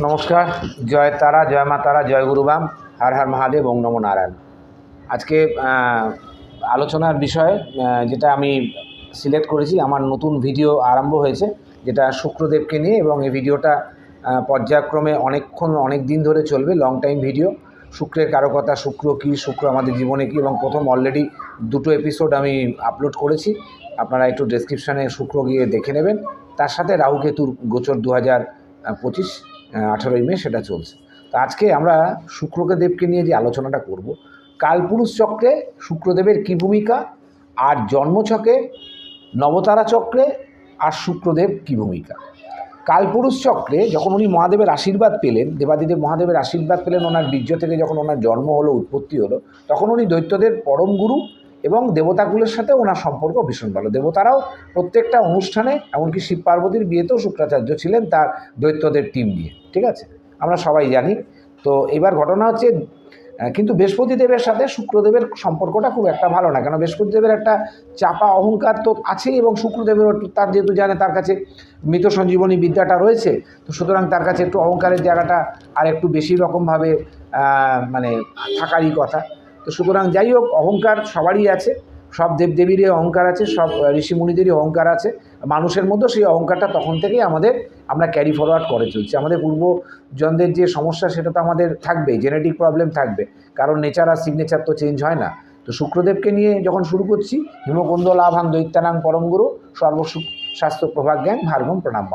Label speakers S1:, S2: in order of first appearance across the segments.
S1: নমস্কার, জয় তারা, জয় মা তারা, জয় গুরুবাম হর হর মহাদেব, ওং নম নারায়ণ। আজকে আলোচনার বিষয় যেটা আমি সিলেক্ট করেছি, আমার নতুন ভিডিও আরম্ভ হয়েছে, যেটা শুক্রদেবকে নিয়ে, এবং এই ভিডিওটা পর্যায়ক্রমে অনেকক্ষণ অনেক দিন ধরে চলবে লং টাইম ভিডিও শুক্রের কারকতা, শুক্র কী, শুক্র আমাদের জীবনে কী, এবং প্রথম অলরেডি দুটো এপিসোড আমি আপলোড করেছি। আপনারা একটু ডেসক্রিপশানে শুক্র গিয়ে দেখে নেবেন। তার সাথে রাহুকেতুর গোচর দু হাজার পঁচিশ। আঠারোই মে সেটা চলছে। তো আজকে আমরা শুক্রকে দেবকে নিয়ে যে আলোচনাটা করব, কালপুরুষ চক্রে শুক্রদেবের কী ভূমিকা, আর জন্মছকে নবতারা চক্রে, আর শুক্রদেব কী ভূমিকা? কালপুরুষ চক্রে যখন উনি মহাদেবের আশীর্বাদ পেলেন, দেবাদিদেব মহাদেবের আশীর্বাদ পেলেন, ওনার বীর্য থেকে যখন ওনার জন্ম হলো, উৎপত্তি হলো, তখন উনি দৈত্যদের পরম গুরু এবং দেবতাগুলোর সাথে ওনার সম্পর্ক ভীষণ ভালো। দেবতারাও প্রত্যেকটা অনুষ্ঠানে, এমনকি শিব পার্বতীর বিয়েতেও শুক্রাচার্য ছিলেন তার দৈত্যদের টিম নিয়ে, ঠিক আছে? আমরা সবাই জানি। তো এবার ঘটনা হচ্ছে কিন্তু বৃহস্পতি দেবের সাথে শুক্রদেবের সম্পর্কটা খুব একটা ভালো না, কেন বৃহস্পতি দেবের একটা চাপা অহংকার তো আছেই এবং শুক্রদেবের তার যেহেতু জানে তার কাছে মৃত সঞ্জীবনী বিদ্যাটা রয়েছে, তো সুতরাং তার কাছে একটু অহংকারের জায়গাটা আর একটু বেশি রকমভাবে মানে থাকারই কথা। তো সুতরাং যাই হোক, অহংকার সবারই আছে। সব দেবদেবীরই অহংকার আছে, সব ঋষি মুনিদেরই অহংকার আছে। মানুষের মধ্যেও সেই অহংকারটা তখন থেকেই আমাদের, আমরা ক্যারি ফরওয়ার্ড করে চলছি। আমাদের পূর্বজনদের যে সমস্যা, সেটা তো আমাদের থাকবেই জেনেটিক প্রবলেম থাকবে। কারণ নেচার আর সিগনেচার তো চেঞ্জ হয় না। তো শুক্রদেবকে নিয়ে যখন শুরু করছি হিমকুন্দ লাভাং দৈত্যানাং পরমগুরু সর্বসুখ স্বাস্থ্য প্রভাজ্ঞান ভার্গম প্রণাম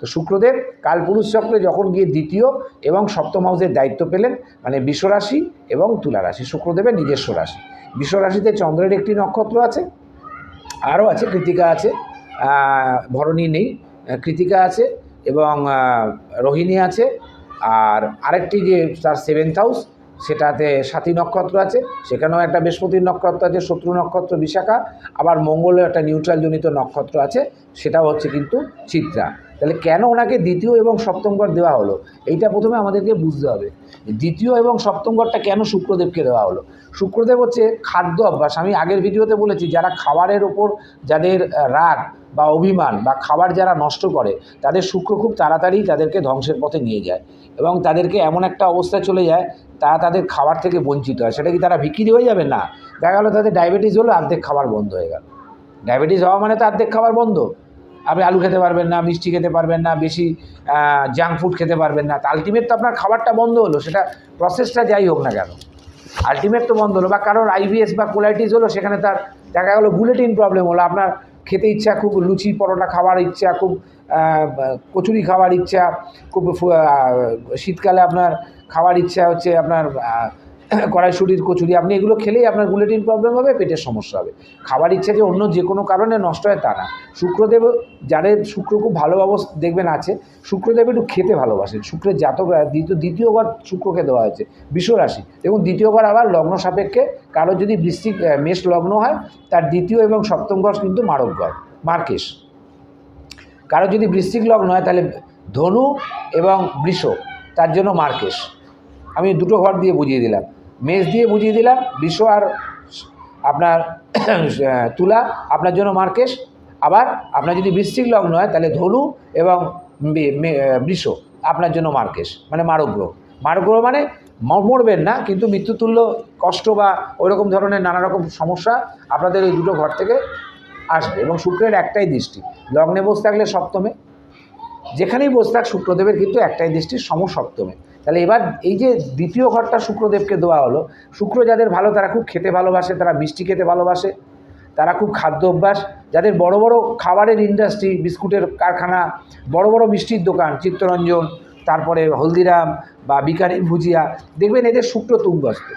S1: তো শুক্রদেব, কালপুরুষ চক্রে যখন গিয়ে দ্বিতীয় এবং সপ্তম হাউসের দায়িত্ব পেলেন মানে বিশ্বরাশি এবং তুলা রাশি, শুক্রদেবের নিজস্ব রাশি। বিশ্বরাশিতে চন্দ্রের একটি নক্ষত্র আছে, আরও আছে, কৃতিকা আছে ভরণী নেই, কৃতিকা আছে এবং রোহিণী আছে, আর আরেকটি যে তার সেভেন্থ হাউস সেটাতে সাথী নক্ষত্র আছে, সেখানেও একটা বৃহস্পতির নক্ষত্র আছে, শত্রু নক্ষত্র বিশাখা, আবার মঙ্গলের একটা নিউট্রাল জনিত নক্ষত্র আছে, সেটাও হচ্ছে কিন্তু চিত্রা। তাহলে কেন ওনাকে দ্বিতীয় এবং সপ্তম ঘর দেওয়া হলো? এইটা প্রথমে আমাদেরকে বুঝতে হবে। দ্বিতীয় এবং সপ্তম ঘরটা কেন শুক্রদেবকে দেওয়া হলো? শুক্রদেব হচ্ছে খাদ্য অভ্যাস। আমি আগের ভিডিওতে বলেছি, যারা খাবারের ওপর যাদের রাগ বা অভিমান বা খাবার যারা নষ্ট করে, তাদের শুক্র খুব তাড়াতাড়ি তাদেরকে ধ্বংসের পথে নিয়ে যায় এবং তাদেরকে এমন একটা অবস্থায় চলে যায়, তারা তাদের খাবার থেকে বঞ্চিত হয়। সেটা কি তারা বিক্রি হয়ে যাবে? না। দেখা গেলো তাদের ডায়াবেটিস হলো, অর্ধেক খাবার বন্ধ হয়ে গেল। ডায়াবেটিস হওয়া মানে তো অর্ধেক খাবার বন্ধ। আপনি আলু খেতে পারবেন না, মিষ্টি খেতে পারবেন না, বেশি জাঙ্ক ফুড খেতে পারবেন না। আলটিমেট তো আপনার খাবারটা বন্ধ হলো, সেটা প্রসেসটা যাই হোক না কেন। আলটিমেট তো বন্ধ হলো, বা কারোর আইবিএস বা কোলাইটিস হলো, সেখানে তার দেখা গেলো বুলেটিন প্রবলেম হলো। আপনার খেতে ইচ্ছা, খুব লুচি, পরোটা খাওয়ার ইচ্ছা, খুব কচুরি খাওয়ার ইচ্ছা, খুব শীতকালে আপনার খাওয়ার ইচ্ছা হচ্ছে আপনার কড়াইশুটির কচুরি আপনি এগুলো খেলেই আপনার গুলেটিন প্রবলেম হবে পেটের সমস্যা হবে। খাবার ইচ্ছা যে অন্য যে কোনো কারণে নষ্ট হয় তা না। শুক্রদেব যাদের শুক্র খুব ভালো অবস্থা দেখবেন আছে শুক্রদেব একটু খেতে ভালোবাসেন শুক্রের জাতক দ্বিতীয় দ্বিতীয় ঘর শুক্রকে দেওয়া হয়েছে বিশ্ব রাশি দেখুন দ্বিতীয় ঘর আবার লগ্ন সাপেক্ষে কারও যদি বৃষ্টিক আহ, মেষ লগ্ন হয় তার দ্বিতীয় এবং সপ্তম ঘর কিন্তু মারক ঘর মার্কেশ। কারও যদি বৃশ্চিক লগ্ন হয় তাহলে ধনু এবং বৃষ তার জন্য মার্কেশ। আমি দুটো ঘর দিয়ে বুঝিয়ে দিলাম। মেষ দিয়ে বুঝিয়ে দিলাম বৃষ আর আপনার তুলা, আপনার জন্য মার্কেশ। আবার আপনার যদি বৃশ্চিক লগ্ন হয়, তাহলে ধনু এবং বৃষ, আপনার জন্য মার্কেশ মানে মারগ্রহ। মারগ্রহ মানে মরবেন না, কিন্তু মৃত্যুতুল্য কষ্ট বা ওইরকম ধরনের নানা রকম সমস্যা আপনাদের এই দুটো ঘর থেকে আসবে। এবং শুক্রের একটাই দৃষ্টি, লগ্নে বসে থাকলে সপ্তমে। যেখানেই বসে থাক শুক্রদেবের কিন্তু একটাই দৃষ্টি সমসপ্তমে। তাহলে এবার এই যে দ্বিতীয় ঘরটা শুক্রদেবকে দেওয়া হলো, শুক্র যাদের ভালো তারা খুব খেতে ভালোবাসে, তারা মিষ্টি খেতে ভালোবাসে, তারা খুব খাদ্য অভ্যাস, যাদের বড় বড় খাবারের ইন্ডাস্ট্রি বিস্কুটের কারখানা, বড় বড় মিষ্টির দোকান, চিত্তরঞ্জন, তারপরে হলদিরাম বা বিকানির ভুজিয়া, দেখবেন এদের শুক্র তুঙ্গস্ত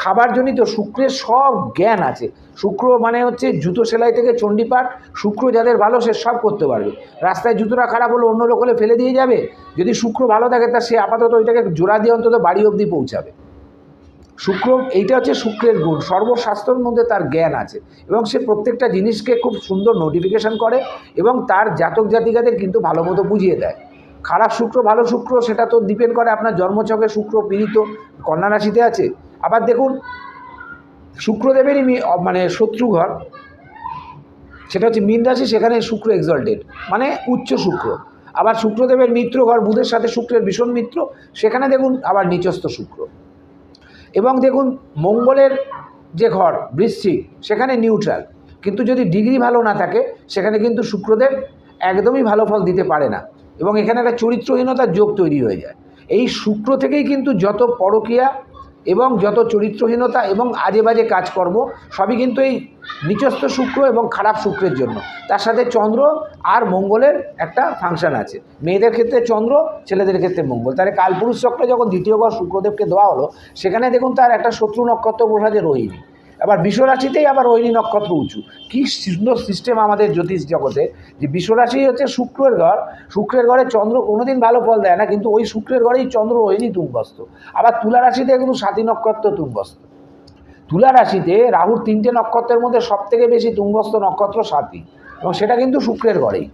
S1: খাবারজনিত শুক্রের সব জ্ঞান আছে। শুক্র মানে হচ্ছে জুতো সেলাই থেকে চণ্ডীপাঠ, শুক্র যাদের ভালো সে সব করতে পারবে। রাস্তায় জুতোটা খারাপ হলো অন্য লোক হলে ফেলে দিয়ে যাবে। যদি শুক্র ভালো থাকে তা সে আপাতত ওইটাকে জোড়া দিয়ে অন্তত বাড়ি অবধি পৌঁছাবে। শুক্র, এইটা হচ্ছে শুক্রের গুণ। সর্বশাস্ত্রের মধ্যে তার জ্ঞান আছে এবং সে প্রত্যেকটা জিনিসকে খুব সুন্দর নোটিফিকেশন করে এবং তার জাতক জাতিকাদের কিন্তু ভালো মতো বুঝিয়ে দেয়। খারাপ শুক্র ভালো শুক্র, সেটা তো ডিপেন্ড করে আপনার জন্মছকে শুক্র, পীড়িত, কন্যা রাশিতে আছে। আবার দেখুন, শুক্রদেবেরই মানে শত্রুঘর, সেটা হচ্ছে মীন রাশি, সেখানে শুক্র এক্সল্টেড মানে উচ্চ শুক্র। আবার শুক্রদেবের মিত্র ঘর বুধের সাথে শুক্রের ভীষণ মিত্র, সেখানে দেখুন আবার নিচস্থ শুক্র। এবং দেখুন, মঙ্গলের যে ঘর, বৃশ্চিক, সেখানে নিউট্রাল কিন্তু যদি ডিগ্রি ভালো না থাকে, সেখানে কিন্তু শুক্রদেব একদমই ভালো ফল দিতে পারে না। এবং এখানে একটা চরিত্রহীনতার যোগ তৈরি হয়ে যায়। এই শুক্র থেকেই কিন্তু যত পরকীয়া এবং যত চরিত্রহীনতা এবং আজে বাজে কাজকর্ম, সবই কিন্তু এই নিচস্থ শুক্র এবং খারাপ শুক্রের জন্য। তার সাথে চন্দ্র আর মঙ্গলের একটা ফাংশান আছে। মেয়েদের ক্ষেত্রে চন্দ্র, ছেলেদের ক্ষেত্রে মঙ্গল। তাহলে কালপুরুষ চক্রে যখন দ্বিতীয় ঘর শুক্রদেবকে দেওয়া হলো, সেখানে দেখুন তার একটা শত্রু নক্ষত্র বসা রোহিণী। আবার বিশ্বরাশিতেই আবার রোহিণী নক্ষত্র উঁচু। কী সুন্দর সিস্টেম আমাদের জ্যোতিষ জগতে যে বিশ্বরাশি হচ্ছে শুক্রের ঘর। শুক্রের ঘরে চন্দ্র কোনোদিন ভালো ফল দেয় না, কিন্তু ওই শুক্রের ঘরেই চন্দ্র, রোহিণী তুঙ্গস্ত আবার তুলা রাশিতে কিন্তু সাতী নক্ষত্র তুঙ্গস্ত তুলা রাশিতে রাহুর তিনটে নক্ষত্রের মধ্যে সব থেকে বেশি তুঙ্গস্ত নক্ষত্র সাতী এবং সেটা কিন্তু শুক্রের ঘরেই।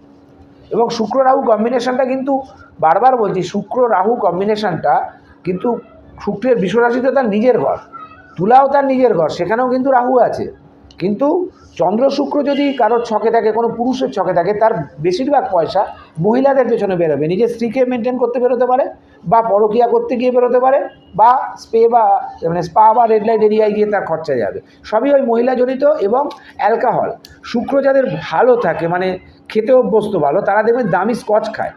S1: এবং শুক্র রাহু কম্বিনেশনটা কিন্তু বারবার বলছি, শুক্র রাহু কম্বিনেশনটা কিন্তু শুক্রের বিশ্বরাশিতে তার নিজের ঘর। তুলাও তার নিজের ঘর, সেখানেও কিন্তু রাহু আছে। কিন্তু চন্দ্র শুক্র যদি কারোর ছকে থাকে, কোনো পুরুষের ছকে থাকে, তার বেশিরভাগ পয়সা মহিলাদের পেছনে বেরোবে। নিজের স্ত্রীকে মেনটেন করতে বেরোতে পারে, বা পরকিয়া করতে গিয়ে বেরোতে পারে, বা স্পে বা মানে স্পা বা রেড লাইট এরিয়ায় গিয়ে তার খরচা যাবে। সবই ওই মহিলা মহিলাজনিত এবং অ্যালকাহল শুক্র যাদের ভালো থাকে মানে খেতে অভ্যস্ত ভালো, তারা দেখবেন দামি স্কচ খায়।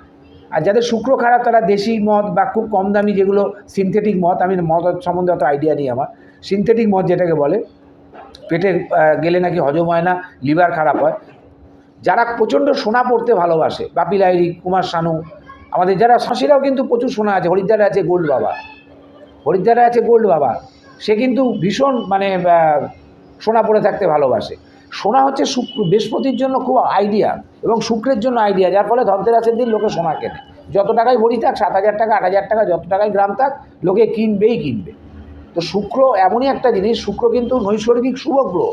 S1: আর যাদের শুক্র খারাপ, তারা দেশি মদ বা খুব কম দামি যেগুলো সিনথেটিক মদ, আমি মদ সম্বন্ধে অত আইডিয়া নেই আমার। সিনথেটিক মদ যেটাকে বলে, পেটের গেলে নাকি হজম হয় না, লিভার খারাপ হয়। যারা প্রচণ্ড সোনা পড়তে ভালোবাসে বাপি লাইরি কুমার শানু, আমাদের যারা শাঁসিরাও কিন্তু প্রচুর সোনা আছে, হরিদ্বারে আছে গোল্ড বাবা। হরিদ্বারে আছে গোল্ড বাবা। সে কিন্তু ভীষণ মানে সোনা পড়ে থাকতে ভালোবাসে। সোনা হচ্ছে শুক্র, বৃহস্পতির জন্য খুব আইডিয়া এবং শুক্রের জন্য আইডিয়া যার ফলে ধনতেরাসের দিন লোকে সোনা কেনে। যত টাকায় ভরি থাক, সাত হাজার টাকা, আট হাজার টাকা, যত টাকায় গ্রাম থাক, লোকে কিনবেই কিনবে। তো শুক্র এমনই একটা জিনিস, শুক্র কিন্তু নৈসর্গিক শুভগ্রহ।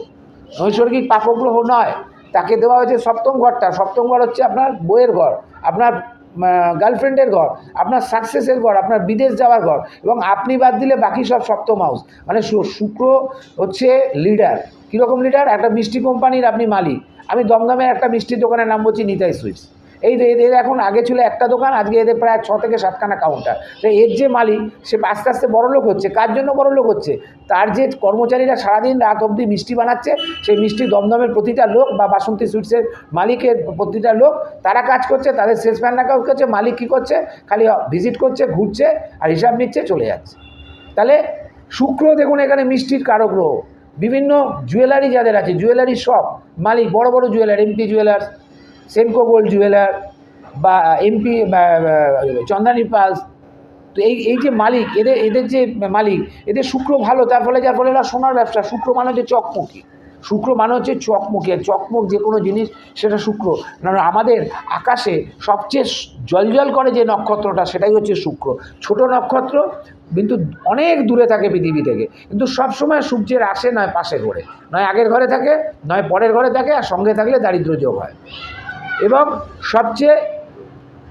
S1: নৈসর্গিক পাপগ্রহ নয়। তাকে দেওয়া হয়েছে সপ্তম ঘরটা। সপ্তম ঘর হচ্ছে আপনার বইয়ের ঘর, আপনার গার্লফ্রেন্ডের ঘর, আপনার সাকসেসের ঘর, আপনার বিদেশ যাওয়ার ঘর এবং আপনি বাদ দিলে বাকি সব সপ্তম হাউস মানে শুক্র হচ্ছে লিডার কীরকম লিডার একটা মিষ্টি কোম্পানির আপনি মালিক। আমি দমদমের একটা মিষ্টির দোকানের নাম বলছি নিতাই সুইটস। এই যে এদের এখন আগে ছিল একটা দোকান, আজকে এদের প্রায় ছ থেকে সাতখানা কাউন্টার তো এর যে মালিক, সে আস্তে আস্তে বড় লোক হচ্ছে। কার জন্য বড় লোক হচ্ছে? তার যে কর্মচারীরা সারাদিন রাত অবধি মিষ্টি বানাচ্ছে, সেই মিষ্টি দমদমের প্রতিটা লোক বা বাসন্তী সুইটসের মালিকের প্রতিটা লোক, তারা কাজ করছে, তাদের সেলসম্যানরা কাজ করছে, মালিক কী করছে? খালি ভিজিট করছে, ঘুরছে আর হিসাব নিচ্ছে, চলে যাচ্ছে। তাহলে শুক্র দেখুন এখানে মিষ্টির কারক গ্রহ বিভিন্ন জুয়েলারি যাদের আছে জুয়েলারি শপ মালিক, বড় বড় jeweller MP jewellers Senco gold jeweller বা এমপি চন্দানি পালস। তো এই এই যে মালিক, এদের এদের যে মালিক, এদের শুক্র ভালো, তার ফলে যার ফলে এরা সোনার ব্যবসা, শুক্র মানে হচ্ছে চকমকি। শুক্র মানে হচ্ছে চকমকি, আর চকমক যে কোনো জিনিস সেটা শুক্র। কারণ আমাদের আকাশে সবচেয়ে জলজল করে যে নক্ষত্রটা, সেটাই হচ্ছে শুক্র। ছোট নক্ষত্র কিন্তু অনেক দূরে থাকে পৃথিবী থেকে। কিন্তু সবসময় সূর্যের আসে নয় পাশে ঘরে। নয় আগের ঘরে থাকে, নয় পরের ঘরে থাকে, আর সঙ্গে থাকলে দারিদ্র যোগ হয়। এবং সবচেয়ে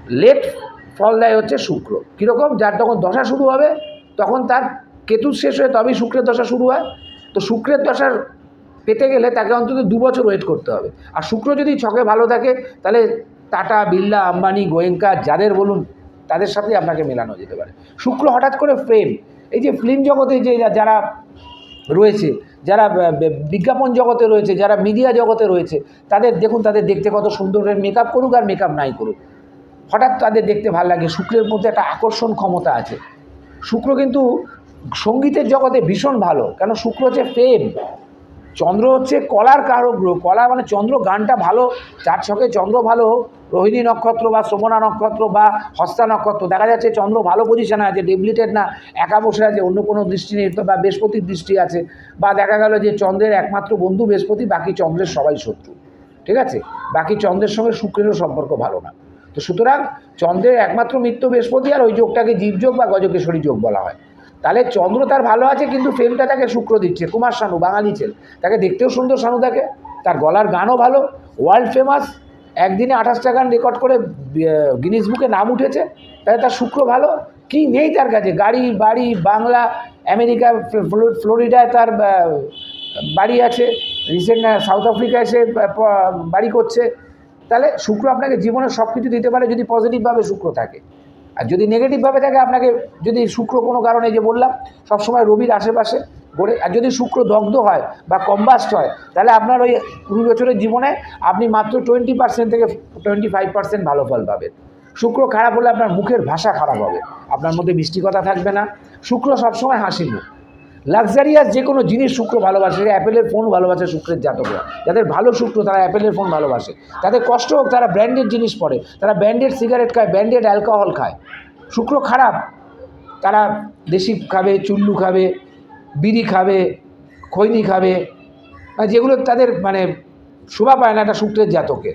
S1: লেট ফল দেয় হচ্ছে শুক্র। কীরকম? যার তখন দশা শুরু হবে, তখন তার কেতু শেষ হয়ে তবেই শুক্রের দশা শুরু হয়। তো শুক্রের দশার পেতে গেলে তাকে অন্তত দু বছর ওয়েট করতে হবে। আর শুক্র যদি ছকে ভালো থাকে, তাহলে টাটা, বিড়লা, আম্বানি, গোয়েঙ্কা, যাদের বলুন, তাদের সাথেই আপনাকে মেলানো যেতে পারে। শুক্র হঠাৎ করে ফ্রেম এই যে ফিল্ম জগতে যে যারা রয়েছে, যারা বিজ্ঞাপন জগতে রয়েছে, যারা মিডিয়া জগতে রয়েছে, তাদের দেখুন, তাদের দেখতে কত সুন্দর মেকআপ করুক আর মেকআপ নাই করুক। হঠাৎ তাদের দেখতে ভালো লাগে, শুক্রের মধ্যে একটা আকর্ষণ ক্ষমতা আছে। শুক্র কিন্তু সঙ্গীতের জগতে ভীষণ ভালো, কেন শুক্র হচ্ছে ফেম চন্দ্র হচ্ছে কলার কারক গ্রহ। কলা মানে চন্দ্র, গানটা ভালো, চার ছকে চন্দ্র ভালো রোহিণী নক্ষত্র বা শ্রবণা নক্ষত্র বা হস্তা নক্ষত্র। দেখা যাচ্ছে চন্দ্র ভালো পজিশনে আছে ডেবলিটেড না, একা বসে আছে, অন্য কোনো দৃষ্টি নেই, বা বৃহস্পতির দৃষ্টি আছে, বা দেখা গেল যে চন্দ্রের একমাত্র বন্ধু বৃহস্পতি, বাকি চন্দ্রের সবাই শত্রু। ঠিক আছে? বাকি চন্দ্রের সঙ্গে শুক্রেরও সম্পর্ক ভালো না। তো সুতরাং চন্দ্রের একমাত্র মিত্র বৃহস্পতি, আর ওই যোগটাকে জীবযোগ বা গজকেশ্বরী যোগ বলা হয়। তাহলে চন্দ্র তার ভালো আছে কিন্তু ফেমটা তাকে শুক্র দিচ্ছে কুমার শানু বাঙালি ছেলে। তাকে দেখতেও সুন্দর শানু থাকে তার গলার গানও ভালো ওয়ার্ল্ড ফেমাস একদিনে আঠাশটা গান রেকর্ড করে গিনিস বুকে নাম উঠেছে তাহলে তার শুক্র ভালো। কি নেই তার কাছে গাড়ি বাড়ি বাংলা আমেরিকা ফ্লোরিডায় তার বাড়ি আছে রিসেন্ট সাউথ আফ্রিকায় সে আহ, প- বাড়ি করছে। তাহলে শুক্র আপনাকে জীবনের সব কিছু দিতে পারে যদি পজিটিভভাবে শুক্র থাকে। আর যদি নেগেটিভভাবে থাকে, আপনাকে যদি শুক্র কোনো কারণে যে বললাম, সবসময় রবির আশেপাশে গড়ে, আর যদি শুক্র দগ্ধ হয় বা কম্বাস্ট হয়, তাহলে আপনার ওই কুড়ি বছরের জীবনে আপনি মাত্র টোয়েন্টি পার্সেন্ট থেকে টোয়েন্টি ফাইভ পার্সেন্ট ভালো ফল পাবেন। শুক্র খারাপ হলে আপনার মুখের ভাষা খারাপ হবে, আপনার মধ্যে মিষ্টি কথা থাকবে না। শুক্র সবসময় হাসি মুখ লাক্সারিয়াস যে কোনো জিনিস শুক্র ভালোবাসে অ্যাপেলের ফোন ভালোবাসে শুক্রের জাতকরা। যাদের ভালো শুক্র, তারা অ্যাপেলের ফোন ভালোবাসে। তাদের কষ্ট হোক, তারা ব্র্যান্ডেড জিনিস পরে। তারা ব্র্যান্ডেড সিগারেট খায় ব্র্যান্ডেড অ্যালকোহল খায়। শুক্র খারাপ, তারা দেশি খাবে, চুল্লু খাবে, বিড়ি খাবে, খৈনি খাবে। যেগুলো তাদের মানে শোভা পায় না একটা শুক্রের জাতকে।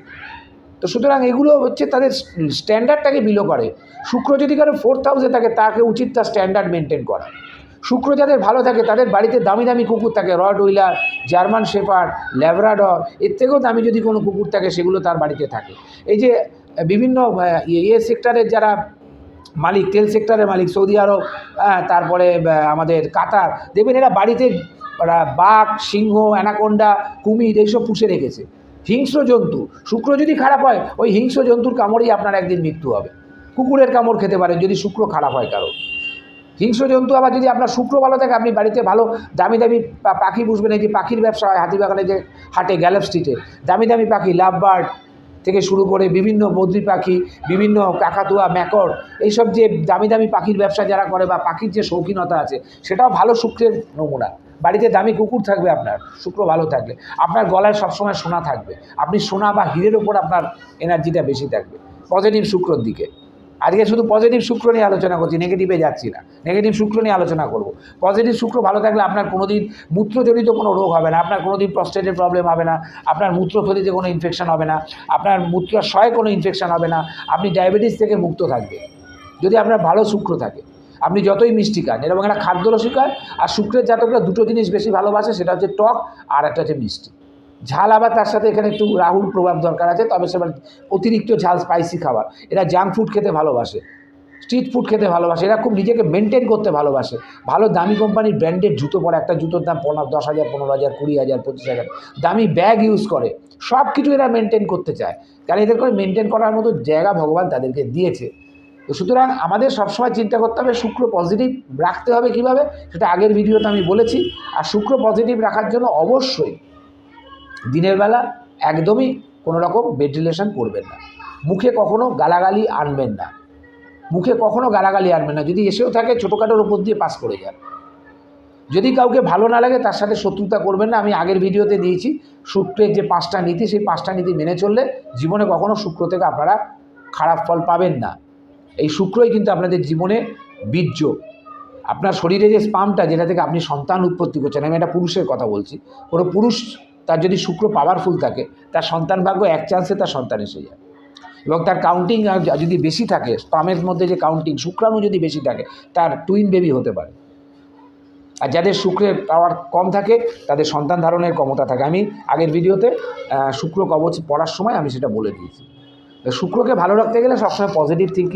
S1: তো সুতরাং এগুলো হচ্ছে তাদের স্ট্যান্ডার্ডটাকে বিলো করে। শুক্র যদি কারও ফোর্থ হাউসে থাকে, তাকে উচিত তার স্ট্যান্ডার্ড মেনটেন করা। শুক্র যাদের ভালো থাকে তাদের বাড়িতে দামি দামি কুকুর থাকে rottweiler German shepherd Labrador এর থেকেও দামি যদি কোনো কুকুর থাকে সেগুলো তার বাড়িতে থাকে। এই যে বিভিন্ন ইয়ে সেক্টরের যারা মালিক তেল সেক্টরের মালিক সৌদি আরব হ্যাঁ, তারপরে আমাদের কাতার দেখবেন এরা বাড়িতে বাঘ সিংহ অ্যানাকোন্ডা কুমির এইসব পুষে রেখেছে। হিংস্র জন্তু শুক্র যদি খারাপ হয় ওই হিংস্র জন্তুর কামড়েই আপনার একদিন মৃত্যু হবে। কুকুরের কামড় খেতে পারে যদি শুক্র খারাপ হয় কারও। হিংস্র জন্তু আবার যদি আপনার শুক্র ভালো থাকে, আপনি বাড়িতে ভালো দামি দামি পাখি পুষবেন এই যে পাখির ব্যবসা হয় হাতিবাগানে যে হাটে, গ্যালপ স্ট্রিটে দামি দামি পাখি লাভ বার্ড থেকে শুরু করে বিভিন্ন বদ্রি পাখি, বিভিন্ন কাকাতুয়া ম্যাকড় এইসব যে দামি দামি পাখির ব্যবসা যারা করে বা পাখির যে শৌখিনতা আছে, সেটাও ভালো শুক্রের নমুনা। বাড়িতে দামি কুকুর থাকবে আপনার, শুক্র ভালো থাকলে। আপনার গলায় সবসময় সোনা থাকবে। আপনি সোনা বা হীরের ওপর আপনার এনার্জিটা বেশি থাকবে। পজিটিভ শুক্রর দিকে। আজকে শুধু পজিটিভ শুক্র নিয়ে আলোচনা করছি নেগেটিভে যাচ্ছি না। নেগেটিভ শুক্র নিয়ে আলোচনা করব। পজিটিভ শুক্র ভালো থাকলে আপনার কোনো কোনোদিন মূত্রজনিত কোনো রোগ হবে না, আপনার কোনোদিন প্রস্টেটের প্রবলেম হবে না, আপনার মূত্রথলিতে কোনো ইনফেকশন হবে না, আপনার মূত্রাশয়ে কোনো ইনফেকশন হবে না, আপনি ডায়াবেটিস থেকে মুক্ত থাকবে যদি আপনার ভালো শুক্র থাকে, আপনি যতই মিষ্টি খান, এরকম একটা খাদ্য রসিক আর শুক্রের জাতকরা দুটো জিনিস বেশি ভালোবাসে, সেটা হচ্ছে টক আর একটা হচ্ছে মিষ্টি। ঝাল আবার তার সাথে এখানে একটু রাহুল প্রভাব দরকার আছে, তবে সে অতিরিক্ত ঝাল স্পাইসি খাবার। এরা জাঙ্ক ফুড খেতে ভালোবাসে স্ট্রিট ফুড খেতে ভালোবাসে, এরা খুব নিজেকে মেনটেন করতে ভালোবাসে। ভালো দামি কোম্পানির ব্র্যান্ডেড জুতো পরে একটা জুতোর দাম পনেরো, দশ হাজার, পনেরো হাজার, কুড়ি হাজার, পঁচিশ হাজার, দামি ব্যাগ ইউজ করে। সব কিছু এরা মেনটেন করতে চায়। কারণ এদের করে মেনটেন করার মতো জায়গা ভগবান তাদেরকে দিয়েছে। তো সুতরাং আমাদের সবসময় চিন্তা করতে হবে, শুক্র পজিটিভ রাখতে হবে কীভাবে? সেটা আগের ভিডিওতে আমি বলেছি। আর শুক্র পজিটিভ রাখার জন্য অবশ্যই দিনের বেলা একদমই কোনো রকম বেড রিলেশন করবেন না। মুখে কখনো গালাগালি আনবেন না। মুখে কখনো গালাগালি আনবেন না। যদি এসেও থাকে ছোটোখাটোর উপর দিয়ে পাস করে যান। যদি কাউকে ভালো না লাগে, তার সাথে শত্রুতা করবেন না। আমি আগের ভিডিওতে দিয়েছি শুক্রের যে পাঁচটা নীতি, সেই পাঁচটা নীতি মেনে চললে জীবনে কখনো শুক্র থেকে আপনারা খারাপ ফল পাবেন না। এই শুক্রই কিন্তু আপনাদের জীবনে বীর্য। আপনার শরীরে যে স্পামটা যেটা থেকে আপনি সন্তান উৎপত্তি করছেন, আমি একটা পুরুষের কথা বলছি। কোনো পুরুষ তার যদি শুক্র পাওয়ারফুল থাকে, তার সন্তান ভাগ্য এক চান্সে তার সন্তান এসে যায়। এবং তার কাউন্টিং যদি বেশি থাকে স্পামের মধ্যে যে কাউন্টিং শুক্রাণু যদি বেশি থাকে, তার টুইন বেবি হতে পারে। আর যাদের শুক্রের পাওয়ার কম থাকে, তাদের সন্তান ধারণের ক্ষমতা থাকে। আমি আগের ভিডিওতে শুক্র কবচ পড়ার সময় আমি সেটা বলে দিয়েছি। শুক্রকে ভালো রাখতে গেলে সবসময় পজিটিভ থিঙ্কিং